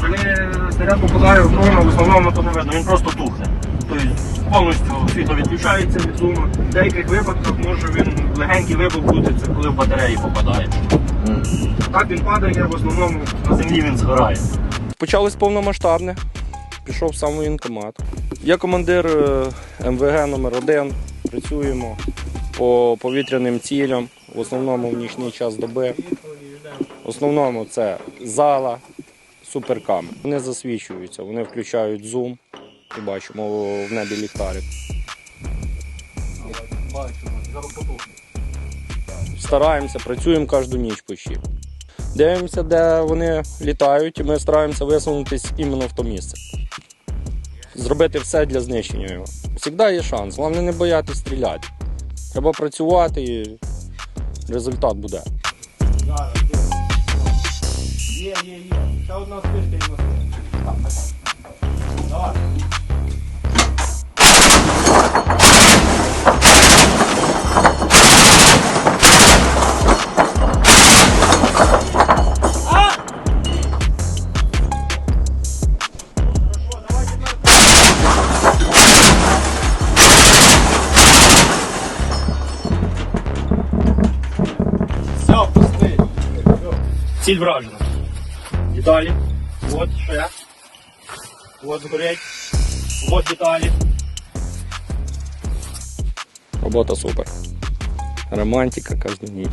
Коли снаряд попадає в дрона, в основному то не видно, він просто тухне. Тобто повністю світло відключається від зуму. В деяких випадках може він легенький вибух бути, це коли в батареї попадає. Так він падає, в основному на землі він згорає. Почалось повномасштабне. Пішов сам воєнкомат. Я командир е, МВГ номер 1 Працюємо по повітряним цілям, в основному в нічний час доби. В основному це зала, суперкам. Вони засвічуються, вони включають зум і бачимо в небі ліхтарик. Стараємося, працюємо кожну ніч почти. Дивимося, де вони літають, і ми стараємося висунутися іменно в то місце. Зробити все для знищення його. Завжди є шанс, головне не боятися стріляти. Треба працювати і результат буде. Є, є, є. Ще одна спишка і нас. Давай. Все, пусти. Ціль вражена. Деталі. От ще. От згорять. От деталі. Робота супер. Романтика кожну ніч.